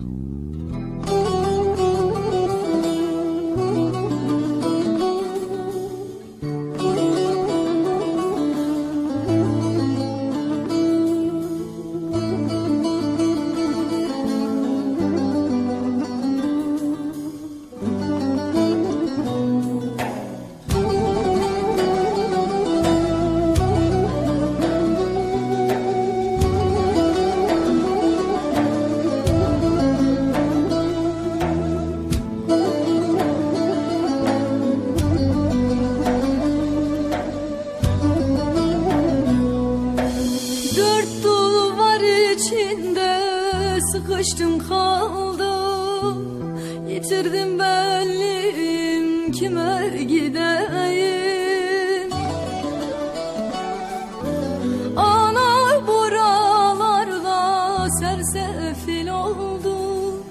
Mm-hmm. Gideyim Ana buralarda sersefil oldum.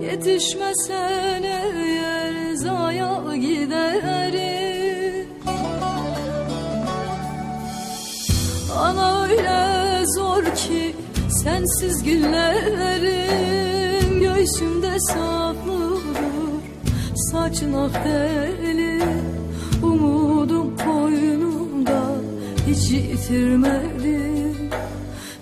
Yetişmesen eğer zaya giderim. Ana öyle zor ki sensiz günlerim Göğsümde saklıdır saçın ak deli. Umudum koynumda hiç yitirmedim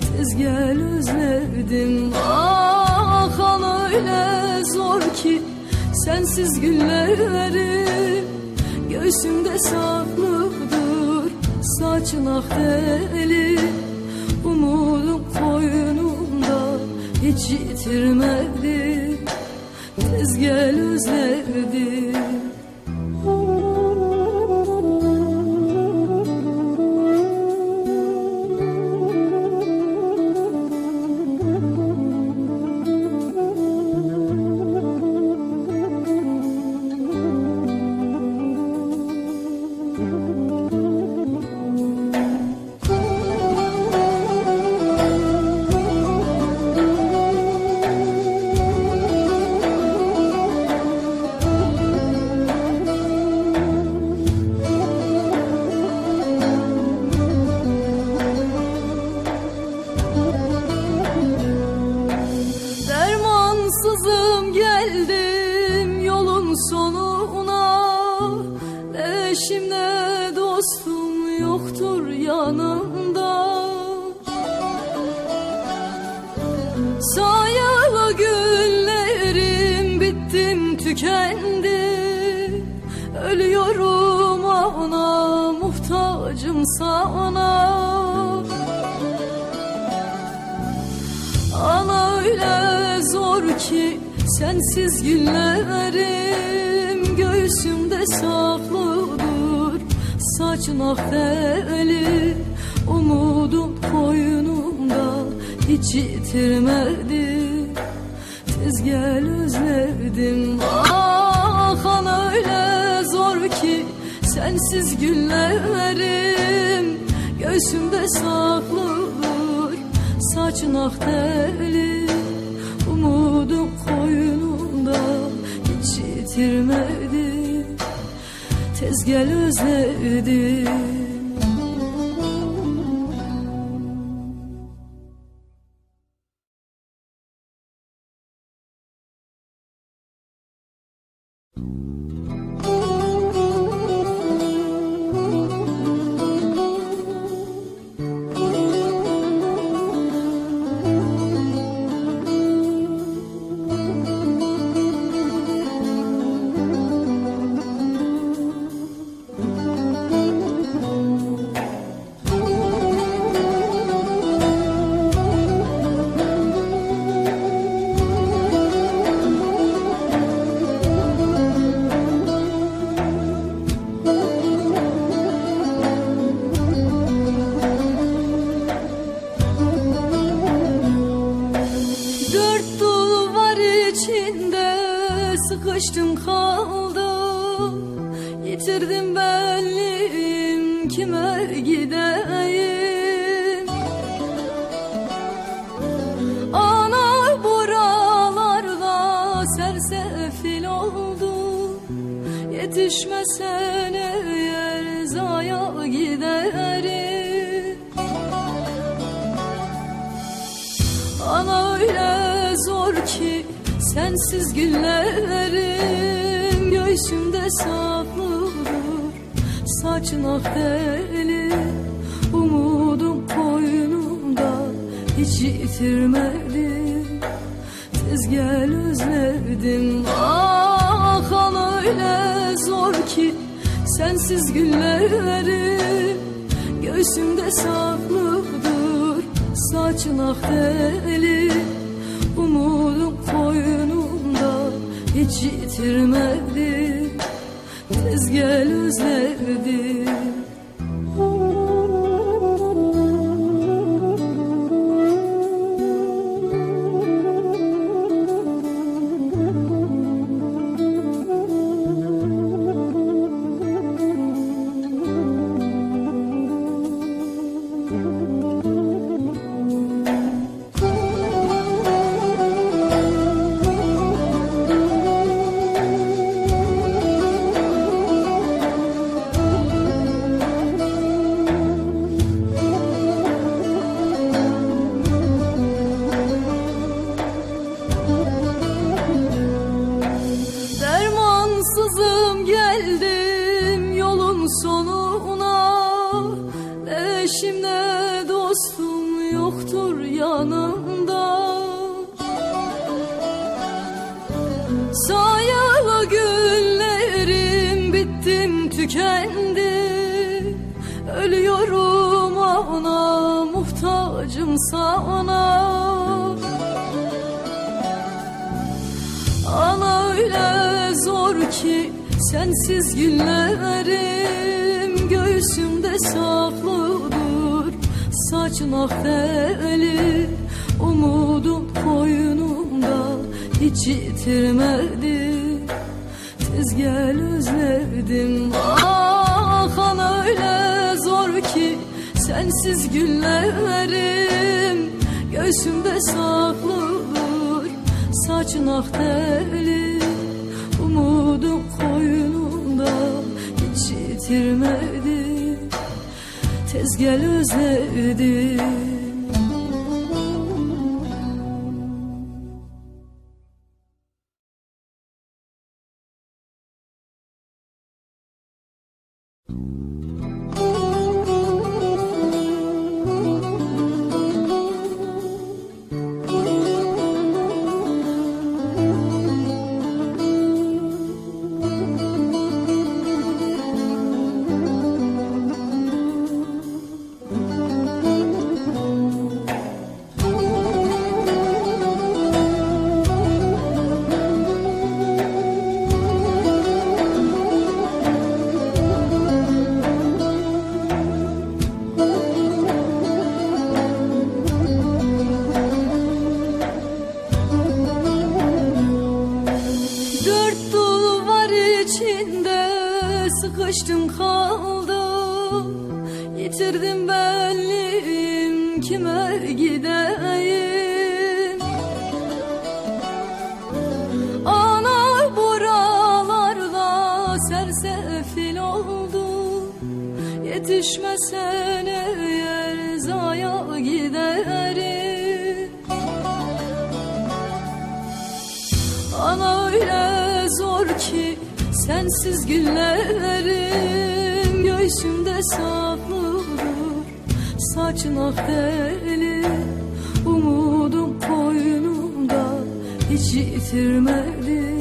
Tez gel özledim. Ah ana öyle zor ki sensiz günlerim Göğsümde saklıdır saçın ah Umudum koynumda hiç yitirmedim gel özledim muhtacım sana Ana öyle zor ki sensiz günlerim Göğsümde saklıdır saçın deli Umudum koynumda hiç yitirmedim Tez gel özledim. Ah ana öyle zor ki sensiz günlerim Göğsümde saklıdır saçın ah deli Umudum koynumda hiç yitirmedim Tez gel özledim sıkıştım kaldım. Yitirdim benliğim kime gideyim? Ana buralarda sersefil oldum. Yetişmesen eğer zaya giderim. Ana öyle zor ki sensiz günlerim Göğsümde saklıdır saçın ah deli Umudum koynumda hiç yitirmedim Tez gel özledim ah an öyle zor ki Sensiz günlerim göğsümde saklıdır Saçın ah deli umudum koynumda Hiç yitirmedim tez gel özledim Sayalı günlerim bittim tükendi. Ölüyorum ana muhtacım sana. Ana öyle zor ki sensiz günlerim Göğsümde saklıdır. Saçın ah deli Umudum koynumda hiç yitirmedim Tez gel özledim. Ah ana öyle zor ki Sensiz günlerim göğsümde saklıdır Saçın ah deli. Umudum koynumda Hiç yitirmedim Tez gel özledim sıkıştım kaldım Yitirdim benliğim kime gideyim? Ana buralarda sersefil oldum Yetişmesen eğer zaya giderim. Ana öyle zor ki sensiz günlerim Göğsümde saklıdır saçın ah deli Umudum koynumda hiç yitirmedim